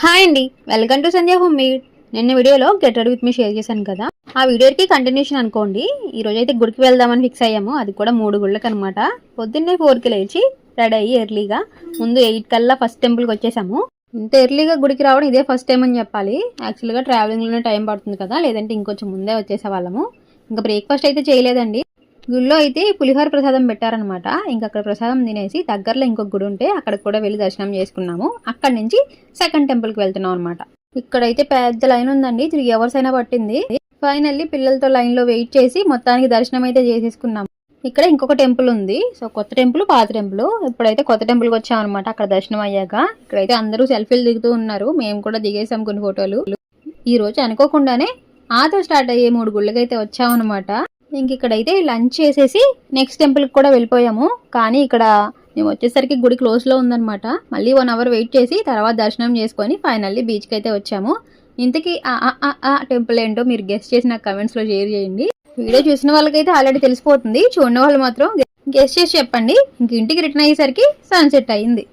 Hi అండి. Welcome to Sandhya home made నిన్న వీడియోలో get ready with me share చేశాను కదా. ఆ వీడియోకి కంటిన్యూషన్ అనుకోండి. ఈ రోజు అయితే గుడికి వెళ్దామని ఫిక్స్ అయ్యాము. అది కూడా మూడు గుళ్ళకి అనమాట పొద్దున్నే ఫోర్కి లేచి రెడీ అయ్యి ఎర్లీగా ముందు ఎయిట్ కల్లా ఫస్ట్ టెంపుల్కి వచ్చేసాము. ఇంత ఎర్లీగా గుడికి రావడం ఇదే ఫస్ట్ టైం అని చెప్పాలి. యాక్చువల్గా ట్రావెలింగ్లోనే టైం పడుతుంది కదా. లేదంటే ఇంకొంచెం ముందే వచ్చేసే వాళ్ళము. ఇంకా బ్రేక్ఫాస్ట్ అయితే చేయలేదండి. గుళ్ళో అయితే పులిహోర ప్రసాదం పెట్టారనమాట. ఇంకా అక్కడ ప్రసాదం తినేసి దగ్గరలో ఇంకొక గుడి ఉంటే అక్కడికి కూడా వెళ్ళి దర్శనం చేసుకున్నాము. అక్కడి నుంచి సెకండ్ టెంపుల్కి వెళ్తున్నాం అనమాట ఇక్కడైతే పెద్ద లైన్ ఉందండి. త్రీ అవర్స్ అయినా పట్టింది. ఫైనల్లీ పిల్లలతో లైన్లో వెయిట్ చేసి మొత్తానికి దర్శనం అయితే చేసేసుకున్నాము. ఇక్కడ ఇంకొక టెంపుల్ ఉంది. సో కొత్త టెంపుల్ పాత టెంపుల్ ఇప్పుడైతే కొత్త టెంపుల్కి వచ్చాం అనమాట అక్కడ దర్శనం అయ్యాక. ఇక్కడైతే అందరూ సెల్ఫీలు దిగుతూ ఉన్నారు. మేము కూడా దిగేసాం కొన్ని ఫోటోలు ఈ రోజు అనుకోకుండానే ఆతో స్టార్ట్ అయ్యే మూడు గుళ్ళకైతే వచ్చామన్నమాట. ఇంక ఇక్కడైతే లంచ్ చేసేసి నెక్స్ట్ టెంపుల్కి కూడా వెళ్ళిపోయాము. కానీ ఇక్కడ మేము వచ్చేసరికి గుడి క్లోజ్లో ఉందన్నమాట. మళ్ళీ వన్ అవర్ వెయిట్ చేసి తర్వాత దర్శనం చేసుకొని ఫైనల్లీ బీచ్కి అయితే వచ్చాము. ఇంతకీ ఆ ఆ టెంపుల్ ఏంటో మీరు గెస్ట్ చేసి నాకు కమెంట్స్లో షేర్ చేయండి. వీడియో చూసిన వాళ్ళకైతే ఆల్రెడీ తెలిసిపోతుంది. చూడని వాళ్ళు మాత్రం గెస్ట్ చేసి చెప్పండి. ఇంక ఇంటికి రిటర్న్ అయ్యేసరికి సన్సెట్ అయింది